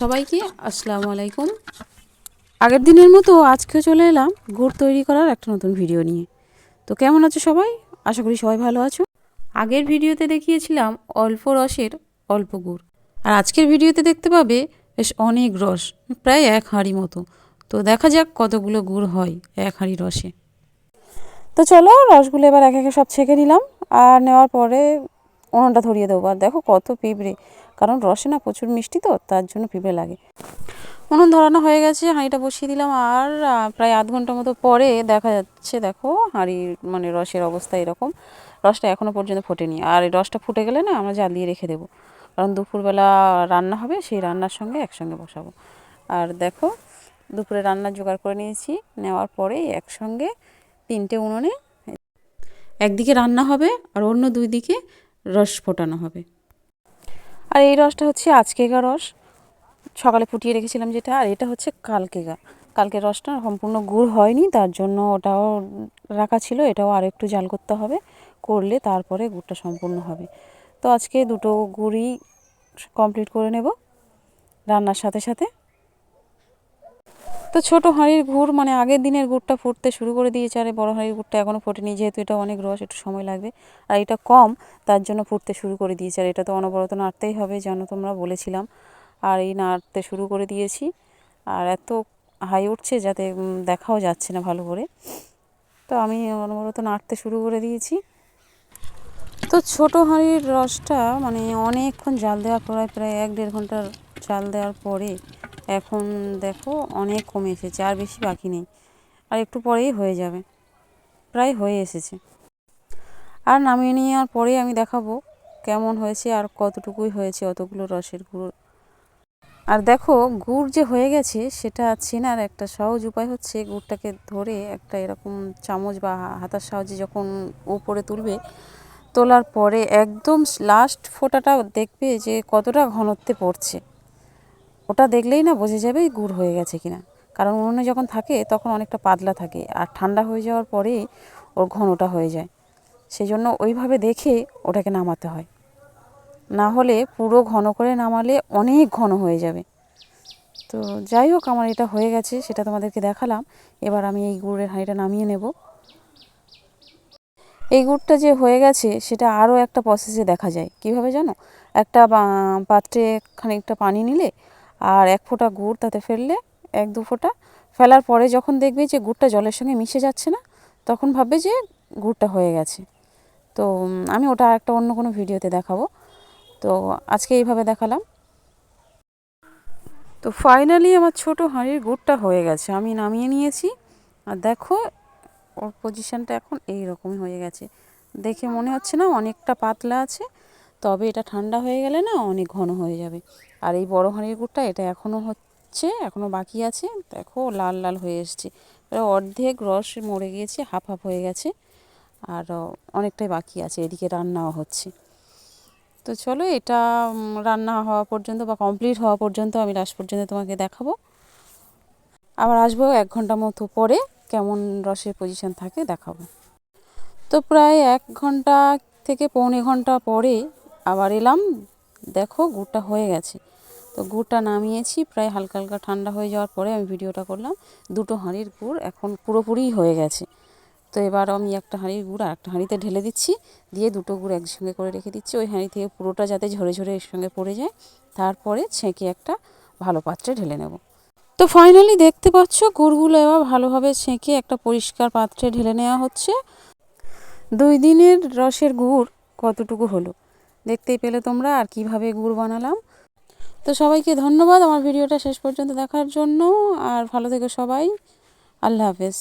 সবাইকে আসসালামু আলাইকুম। আগের দিনের মতো আজকেও চলে এলাম গুড় তৈরি করার একটা নতুন ভিডিও নিয়ে। তো কেমন আছো সবাই? আশা করি সবাই ভালো আছো। আগের ভিডিওতে দেখিয়েছিলাম অল্প রসের অল্প গুড়। আর আজকের ভিডিওতে দেখতে পাবে বেশ অনেক রস, প্রায় এক হাঁড়ি মতো। তো দেখা যাক কতগুলো গুড় হয় এক হাঁড়ি রসে। তো চলো রসগুলো এবার এক একে সব ছেঁকে নিলাম। আর নেওয়ার পরে উনুনটা ধরিয়ে দেবো। আর দেখো কত পিঁপড়ে। কারণ রসে না প্রচুর মিষ্টি তো, তার জন্য পিঁপড়ে লাগে। উনুন ধরানো হয়ে গেছে, হাঁড়িটা বসিয়ে দিলাম। আর প্রায় আধ ঘণ্টা মতো পরে দেখা যাচ্ছে, দেখো হাঁড়ির মানে রসের অবস্থা এরকম। রসটা এখনও পর্যন্ত ফোটেনি। আর এই রসটা ফুটে গেলে না আমরা জ্বালিয়ে রেখে দেবো। কারণ দুপুরবেলা রান্না হবে, সেই রান্নার সঙ্গে একসঙ্গে বসাবো। আর দেখো, দুপুরে রান্না জোগাড় করে নিয়েছি। নেওয়ার পরেই একসঙ্গে তিনটে উনুনে একদিকে রান্না হবে আর অন্য দুই দিকে রস ফোটানো হবে। আর এই রসটা হচ্ছে আজকেকার রস। সকালে ফুটিয়ে রেখেছিলাম যেটা, আর এটা হচ্ছে কালকেগা। কালকের রসটা সম্পূর্ণ গুড় হয়নি, তার জন্য ওটাও রাখা ছিল, এটাও আর একটু জাল করতে হবে। করলে তারপরে গুড়টা সম্পূর্ণ হবে। তো আজকে দুটো গুড়ই কমপ্লিট করে নেব। রান্নার সাথে সাথে তো ছোট হাঁড়ির গুড় মানে আগের দিনের গুড়টা ফুটতে শুরু করে দিয়েছে, আর বড় হাঁড়ির গুড়টা এখনও ফোটেনি, যেহেতু এটা অনেক রস, একটু সময় লাগবে। আর এটা কম, তার জন্য ফুটতে শুরু করে দিয়েছে, আর এটা তো অনবরত নাড়তেই হবে, যেন তোমরা বলেছিলাম। আর এই নাড়তে শুরু করে দিয়েছি, আর এত হাই উঠছে যাতে দেখাও যাচ্ছে না ভালো করে। তো আমি অনবরত নাড়তে শুরু করে দিয়েছি। তো ছোট হাঁড়ির রসটা মানে অনেকক্ষণ জাল দেওয়ার পরে, প্রায় এক দেড় ঘণ্টার জাল দেওয়ার পরে এখন দেখো অনেক কমে এসেছে, আর বেশি বাকি নেই। আর একটু পরেই হয়ে যাবে। প্রায় হয়ে এসেছে। আর নামিয়ে নেওয়ার পরে আমি দেখাবো কেমন হয়েছে আর কতটুকুই হয়েছে অতগুলো রসের গুঁড়ো। আর দেখো, গুড় যে হয়ে গেছে সেটা চেনার একটা সহজ উপায় হচ্ছে গুড়টাকে ধরে একটা এরকম চামচ বা হাতার সাহায্যে যখন উপরে তুলবে, তোলার পরে একদম লাস্ট ফোঁটাটা দেখবে যে কতটা ঘনত্বে পড়ছে। ওটা দেখলেই না বোঝা যাবে গুড় হয়ে গেছে কিনা। কারণ উনুনে যখন থাকে তখন অনেকটা পাতলা থাকে আর ঠান্ডা হয়ে যাওয়ার পরে ওর ঘনটা হয়ে যায়। সেই জন্য ওইভাবে দেখে ওটাকে নামাতে হয়। না হলে পুরো ঘন করে নামালে অনেক ঘন হয়ে যাবে। তো যাই হোক, আমার এটা হয়ে গেছে, সেটা তোমাদেরকে দেখালাম। এবার আমি এই গুড়ের হাঁড়িটা নামিয়ে নেব। এই গুড়টা যে হয়ে গেছে, সেটা আরও একটা প্রসেসে দেখা যায়। কীভাবে জানো? একটা পাত্রে খানিকটা পানি নিলে আর এক ফোঁটা গুড় তাতে ফেললে, এক দু ফোঁটা ফেলার পরে যখন দেখবে যে গুড়টা জলের সঙ্গে মিশে যাচ্ছে না, তখন ভাববে যে গুড়টা হয়ে গেছে। তো আমি ওটা একটা অন্য কোনো ভিডিওতে দেখাবো। তো, আজকে এইভাবে দেখালাম। তো ফাইনালি আমার ছোট হাঁড়ির গুড়টা হয়ে গেছে। আমি নামিয়ে নিয়েছি। আর দেখো, ওর পজিশনটা এখন এই রকমই হয়ে গেছে। দেখে মনে হচ্ছে না অনেকটা পাতলা আছে, তবে এটা ঠান্ডা হয়ে গেলে না অনেক ঘন হয়ে যাবে। আর এই বড় হাঁড়ির গুড়টা এটা এখনও হচ্ছে এখনও বাকি আছে। দেখো লাল লাল হয়ে এসছে। অর্ধেক রস মরে গিয়েছে, হাফ হাফ হয়ে গেছে। আর অনেকটাই বাকি আছে, এদিকে রান্নাও হচ্ছে। তো চলো এটা রান্না হওয়া পর্যন্ত বা কমপ্লিট হওয়া পর্যন্ত আমি লাস্ট পর্যন্ত তোমাকে দেখাবো। আবার আসব এক ঘণ্টা মতো পরে, কেমন রসের পজিশন থাকে দেখাবো। তো প্রায় এক ঘণ্টা থেকে পৌনে ঘণ্টা পরে আবার এলাম দেখো গুড়টা হয়ে গেছে। তো গুড়টা নামিয়েছি, প্রায় হালকা হালকা ঠান্ডা হয়ে যাওয়ার পরে আমি ভিডিওটা করলাম। দুটো হাঁড়ির গুড় এখন পুরোপুরিই হয়ে গেছে। তো এবার আমি একটা হাঁড়ির গুড় আর একটা হাঁড়িতে ঢেলে দিচ্ছি, দিয়ে দুটো গুড় একসঙ্গে করে রেখে দিচ্ছি। ওই হাঁড়ি থেকে পুরোটা যাতে ঝরে ঝরে এর সঙ্গে পড়ে যায়, তারপরে ছেঁকে একটা ভালো পাত্রে ঢেলে নেব। তো ফাইনালি দেখতে পাচ্ছ গুড়গুলো এবার ভালোভাবে ছেঁকে একটা পরিষ্কার পাত্রে ঢেলে নেওয়া হচ্ছে। দুই দিনের রসের গুড় কতটুকু হলো? দেখতেই পেলে তোমরা আর কীভাবে গুড় বানালাম। তো সবাইকে ধন্যবাদ, আমার ভিডিওটা শেষ পর্যন্ত দেখার জন্য, আর ভালো থেকো সবাই। আল্লাহ হাফেজ।